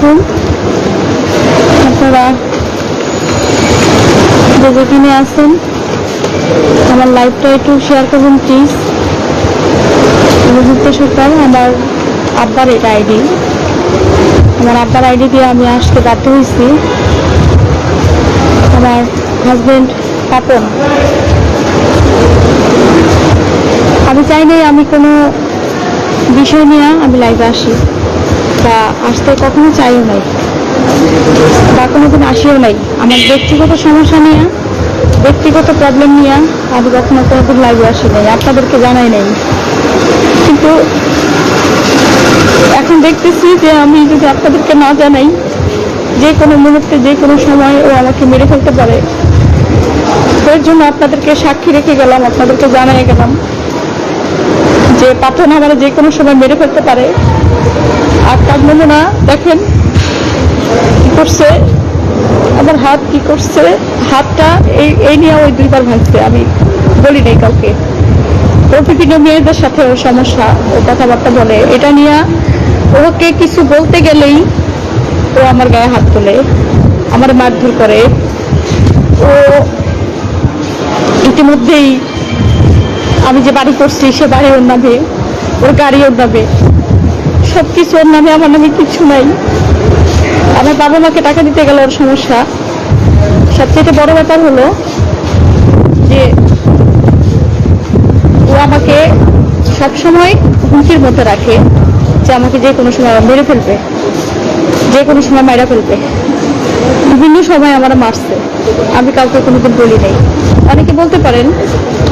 আলাইকুম আপনারা যে যেখানে আছেন, আমার লাইভটা একটু শেয়ার করবেন প্লিজ অভিযুক্ত সরকার, আমার আব্বার এটা আইডি আমার আব্বার আইডি দিয়ে আমি আসতে বাধ্য হয়েছি। আমার হাজবেন্ড পাপন আমি চাই নাই আমি কোনো বিষয় নিয়ে আমি লাইভে আসি। বা আসতে কখনো চাইও নাই। বা কোনো দিন আসিও নাই। আমার ব্যক্তিগত সমস্যা নিয়ে, ব্যক্তিগত প্রবলেম নিয়ে আমি কখনো কোনোদিন লাইভে আসি নাই। আপনাদেরকে জানাই নাই। কিন্তু এখন দেখতেছি যে আমি যদি আপনাদেরকে না জানাই, যে কোনো মুহূর্তে, যে কোনো সময় ও আমাকে মেরে ফেলতে পারে। এর জন্য আপনাদেরকে সাক্ষী রেখে গেলাম, আপনাদেরকে জানাই গেলাম। যে পাথর আমার যে কোনো সময় মেরে ফেলতে পারে। আর তার মনে না দেখেন কি করছে? আমার হাত কি করছে? হাতটা এই এই নিয়ে ওই দুইবার ভাঙছে, আমি বলি নাই কাউকে। ওর বিভিন্ন মেয়েদের সাথে ওর সমস্যা, ও কথাবার্তা বলে। এটা নিয়ে ওকে কিছু বলতে গেলেই ও আমার গায়ে হাত তোলে, আমার মারধর করে। ও ইতিমধ্যেই আমি যে বাড়ি করছি, সে বাড়ি ওর নামে, ওর গাড়ি ওর নামে। সব কিছু ওর নামে, আমার নামে কিছু নাই। আমার বাবা মাকে টাকা দিতে গেলে ওর সমস্যা। সবচেয়ে বড় ব্যাপার হলো যে ও আমাকে সবসময় হুমকির মধ্যে রাখে যে আমাকে যে কোনো সময় মেরে ফেলবে, যে কোনো সময় মাইরা ফেলবে। বিভিন্ন সময় আমার মারছে। আমি কাউকে কোনোদিন বলি নাই। অনেকে বলতে পারেন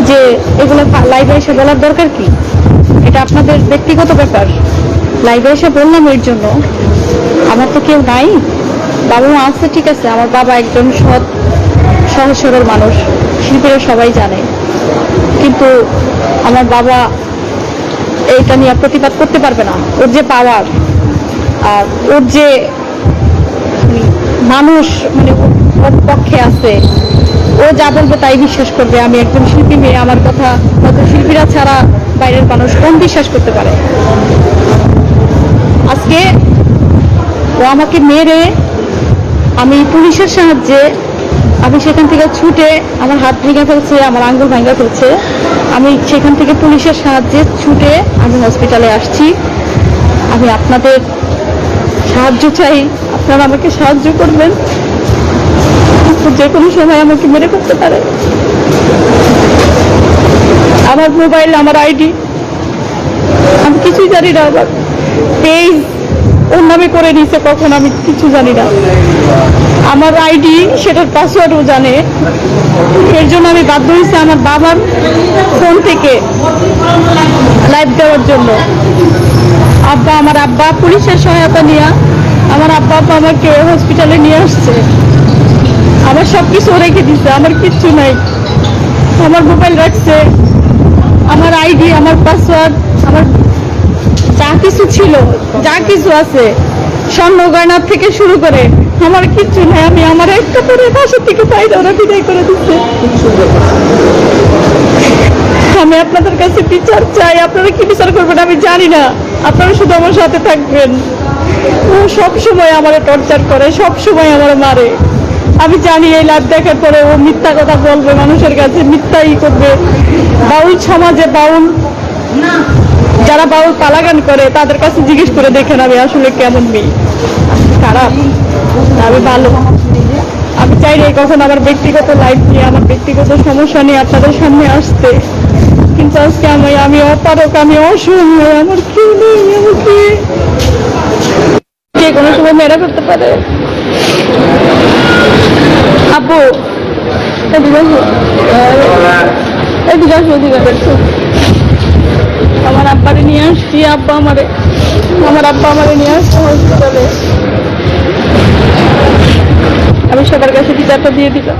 যে এগুলো লাইভে এসে বলার দরকার কি? এটা আপনাদের ব্যক্তিগত ব্যাপার। লাইভে এসে বললাম এর জন্য। আমার তো কেউ নাই। বাবা মা আছে, ঠিক আছে। আমার বাবা একজন সৎ সহজ সরল মানুষ। শিল্পীরা সবাই জানে। কিন্তু আমার বাবা এইটা নিয়ে প্রতিবাদ করতে পারবে না। ওর যে পাওয়ার আর ওর যে মানুষ মানে ওর পক্ষে আছে। ও যা বলবে তাই বিশ্বাস করবে। আমি একজন শিল্পী মেয়ে, আমার কথা হয়তো শিল্পীরা ছাড়া বাইরের মানুষ কম বিশ্বাস করতে পারে। আজকে ও আমাকে মেরে আমি পুলিশের সাহায্যে আমি সেখান থেকে ছুটে আমার হাত ভেঙে ফেলছে, আমার আঙ্গুল ভেঙে ফেলছে। আমি সেখান থেকে পুলিশের সাহায্যে ছুটে আমি হসপিটালে আসছি। আমি আপনাদের সাহায্য চাই। আপনারা আমাকে সাহায্য করবেন। যে কোনো সময় আমাকে মেরে করতে পারে। আমার মোবাইল, আমার আইডি, আমি কিছুই জানি না আমার পেজ ওর নামে করে নিছে কখন আমি কিছু জানি না। আমার আইডি, সেটার পাসওয়ার্ডও জানে। এর জন্য আমি বাধ্য হয়েছি আমার বাবার ফোন থেকে লাইভ দেওয়ার জন্য। আব্বা, আমার আব্বা, পুলিশের সহায়তা নিয়ে আমার আব্বা আব্বা আমাকে হসপিটালে নিয়ে আসছে। আমার সব কিছু রেখে দিচ্ছে আমার কিচ্ছু নাই। আমার মোবাইল রাখছে, আমার আইডি আমার পাসওয়ার্ড আমার যা কিছু ছিল, যা কিছু আছে, স্বর্ণ গয়নার থেকে শুরু করে, আমার কিচ্ছু নাই। আমি আমার একটা পরে বাসা থেকে বাইরে ওরা বিদায় করে দিচ্ছে আমি আপনাদের কাছে বিচার চাই। আপনারা কি বিচার করবেন আমি জানি না। আপনারা শুধু আমার সাথে থাকবেন। ও সব সময় আমার টর্চার করে সব সময় আমার মারে। আমি জানি এই লাইভ দেখার পরে ও মিথ্যা কথা বলবে মানুষের কাছে, মিথ্যাই করবে। বাউল সমাজে বাউল, যারা বাউল পালাগান করে, তাদের কাছে জিজ্ঞেস করে দেখেন আমি আসলে কেমন মেয়ে। খারাপ, আমি ভালো। আমি চাই না কখন আমার ব্যক্তিগত লাইফ নিয়ে, আমার ব্যক্তিগত সমস্যা নিয়ে আপনাদের সামনে আসতে। কিন্তু আজকে আমি আমি অপারক আমি অসহায় আমার কেউ নেই আমাকে যে কোনো সময় মেরা করতে পারে আপু এদিকে। এদিকে আসো, এদিকে। আমার আব্বারে নিয়ে আসছি আব্বা আমারে আমার আব্বা আমারে নিয়ে আসছে হসপিটালে আমি সবার কাছে বিচারটা দিয়ে দিলাম